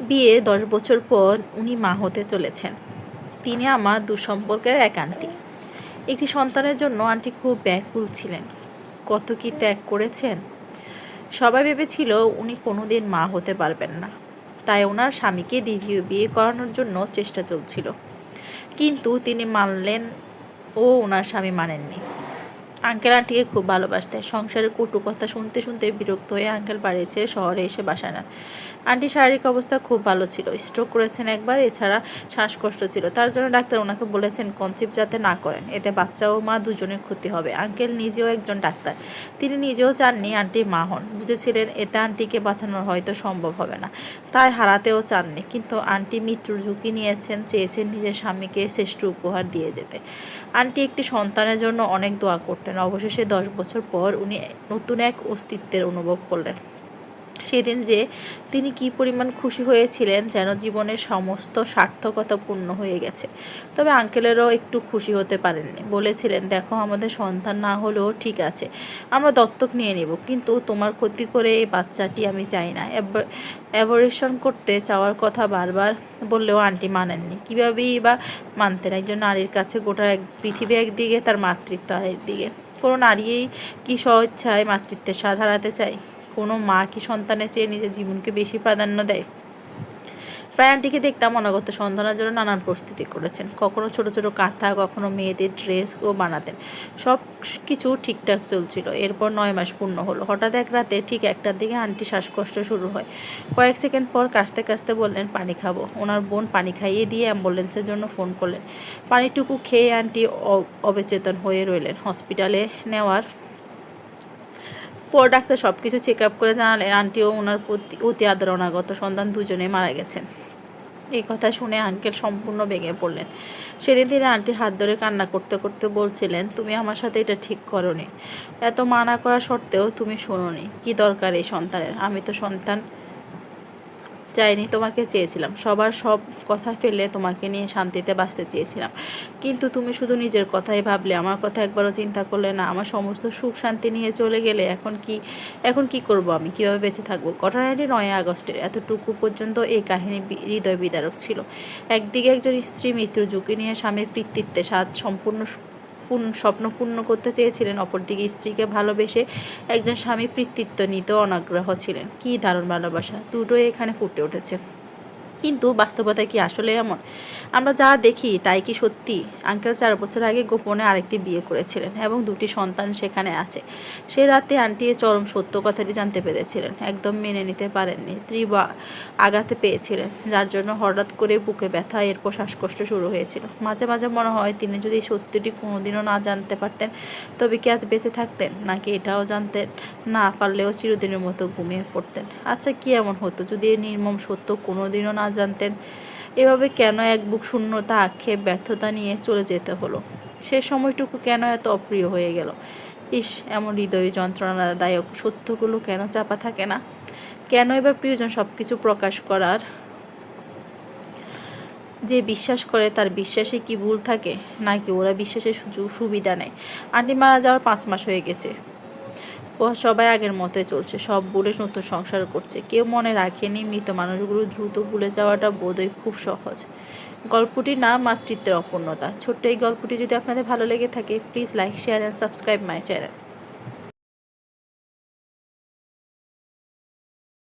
বিয়ে দশ বছর পর উনি মা হতে চলেছেন। তিনি আমার দুঃসম্পর্কের এক আন্টি। একটি সন্তানের জন্য আন্টি খুব ব্যাকুল ছিলেন। কত কি ত্যাগ করেছেন? সবাই ভেবেছিল উনি কোনোদিন মা হতে পারবেন না। তাই ওনার স্বামীকে দ্বিতীয় বিয়ে করানোর জন্য চেষ্টা চলছিল। কিন্তু তিনি মানলেন ও ওনার স্বামী মানেননি। আঙ্কেল আন্টিকে খুব ভালোবাসতেন। সংসারের কটু কথা শুনতে শুনতে বিরক্ত হয়ে আঙ্কেল বাড়ি ছেড়ে শহরে এসে বাসায় নেন। আন্টির শারীরিক অবস্থা খুব ভালো ছিল। স্ট্রোক করেছেন একবার, এছাড়া শ্বাসকষ্ট ছিল। তার জন্য ডাক্তার ওনাকে বলেছেন কনসিভ যাতে না করেন, এতে বাচ্চা ও মা দুজনের ক্ষতি হবে। আঙ্কেল নিজেও একজন ডাক্তার। তিনি নিজেও চাননি আন্টি মা হন। বুঝেছিলেন, এতে আন্টিকে বাঁচানোর হয়তো সম্ভব হবে না। তাই হারাতেও চাননি। কিন্তু আন্টি মৃত্যুর ঝুঁকি নিয়েছেন, চেয়েছেন নিজের স্বামীকে শ্রেষ্ঠ উপহার দিয়ে যেতে। আন্টি একটি সন্তানের জন্য অনেক দোয়া করতেন। অবশেষে দশ বছর পর উনি নতুন এক অস্তিত্বের অনুভব করলেন। সেদিন যে তিনি কি পরিমাণ খুশি হয়েছিলেন যেন জীবনের সমস্ত সার্থকতা পূর্ণ হয়ে গেছে। তবে আঙ্কেলেরও একটু খুশি হতে পারেননি। বলেছিলেন, দেখো, আমাদের সন্তান না হলেও ঠিক আছে, আমরা দত্তক নিয়ে নেব, কিন্তু তোমার ক্ষতি করে এই বাচ্চাটি আমি চাই না। অ্যাবরেশন করতে চাওয়ার কথা বারবার বললেও আন্টি মানেননি। কীভাবেই বা মানতেন একজন নারীর কাছে গোটা এক, পৃথিবী একদিকে, তার মাতৃত্ব আরেকদিকে। কোনো নারীই কি স্বইচ্ছায় মাতৃত্বের স্বাদ হারাতে চায়? কোনো মা কি সন্তানের চেয়ে নিজের জীবনকে বেশি প্রাধান্য দেয়? প্রায় আন্টিকে দেখতাম অনাগত সন্তানের জন্য নানান প্রস্তুতি করেছেন। কখনো ছোট ছোট কাঁথা, কখনো মেয়েদের ড্রেস ও বানাতেন। সব কিছু ঠিকঠাক চলছিল। এরপর নয় মাস পূর্ণ হলো। হঠাৎ এক রাতে ঠিক একটার দিকে আন্টি শ্বাসকষ্ট শুরু হয়। কয়েক সেকেন্ড পর কাশতে কাশতে বললেন, পানি খাব। ওনার বোন পানি খাইয়ে দিয়ে অ্যাম্বুলেন্সের জন্য ফোন করলেন। পানিটুকু খেয়ে আন্টি অবচেতন হয়ে রইলেন। হসপিটালে নেওয়ার পর ডাক্তার সব কিছু চেক আপ করে জানালেন আন্টিও ওনার প্রতি অতি আদর অনাগত সন্তান দুজনে মারা গেছেন। এই কথা শুনে আঙ্কেল সম্পূর্ণ ভেঙে পড়লেন। সেদিন তিনি আন্টির হাত ধরে কান্না করতে করতে বলছিলেন, তুমি আমার সাথে এটা ঠিক করনি। এত মানা করা সত্ত্বেও তুমি শোনোনি। কি দরকার এই সন্তানের? আমি তো সন্তান চাইনি তোমাকে চেয়েছিলাম। সবার সব কথা ফেলে তোমাকে নিয়ে শান্তিতে বাঁচতে চেয়েছিলাম। কিন্তু তুমি শুধু নিজের কথাই ভাবলে, আমার কথা একবারও চিন্তা করলে না। আমার সমস্ত সুখ শান্তি নিয়ে চলে গেলে এখন কি এখন কি করব আমি? কীভাবে বেঁচে থাকব? ঘটনাটি নয় আগস্টের। এতটুকু পর্যন্ত এই কাহিনী হৃদয় বিদারক ছিল। একদিকে একজন স্ত্রী মৃত্যুর ঝুঁকি নিয়ে স্বামীর কৃতিত্বে স্বাদ সম্পূর্ণ পূর্ণ স্বপ্ন পূর্ণ করতে চেয়েছিলেন। অপরদিকে স্ত্রীকে ভালোবেসে একজন স্বামী পিতৃত্ব নিতে অনাগ্রহ ছিলেন। কী দারুণ ভালোবাসা। দুটোই এখানে ফুটে উঠেছে। কিন্তু বাস্তবতা কি আসলে এমন? আমরা যা দেখি তাই কি সত্যি? আঙ্কেল চার বছর আগে গোপনে আরেকটি বিয়ে করেছিলেন এবং দুটি সন্তান সেখানে আছে। সে রাতে আন্টি চরম সত্য কথাটি জানতে পেরেছিলেন, একদম মেনে নিতে পারেননি, তীব্র আঘাতে পেয়েছিলেন, যার জন্য হঠাৎ করে বুকে ব্যথা, এরপর শ্বাসকষ্ট শুরু হয়েছিল। মাঝে মাঝে মনে হয় তিনি যদি সত্যটি কোনোদিনও না জানতে পারতেন, তবে কি আজ বেঁচে থাকতেন? নাকি এটাও জানতেন? না পারলেও চিরদিনের মতো ঘুমিয়ে পড়তেন। আচ্ছা কি এমন হতো যদি এই নির্মম সত্য কোনোদিনও না জানতেন, এভাবে কেন এক বুক শূন্যতা আক্ষেপ ব্যর্থতা নিয়ে চলে যেতে হলো? সে সময়টুকু কেন এত অপ্রিয় হয়ে গেল? ইস, এমন হৃদয় যন্ত্রণাদায়ক সত্যগুলো কেন চাপা থাকে না? কেন এবার প্রিয়জন সব কিছু প্রকাশ করার? যে বিশ্বাস করে তার বিশ্বাসে কি ভুল থাকে? নাকি ওরা বিশ্বাসের সুযোগ সুবিধা নেয়? আন্টি মারা যাওয়ার পাঁচ মাস হয়ে গেছে। ও সবাই আগের মতোই চলছে, সব বলে নতুন সংসার করছে। কেউ মনে রাখেনি মৃত মানুষগুলো দ্রুত ভুলে যাওয়াটা বোধহয় খুব সহজ। গল্পটি না, মাতৃত্বের অপূর্ণতা। ছোট্ট এই গল্পটি যদি আপনাদের ভালো লেগে থাকে please like share and subscribe my channel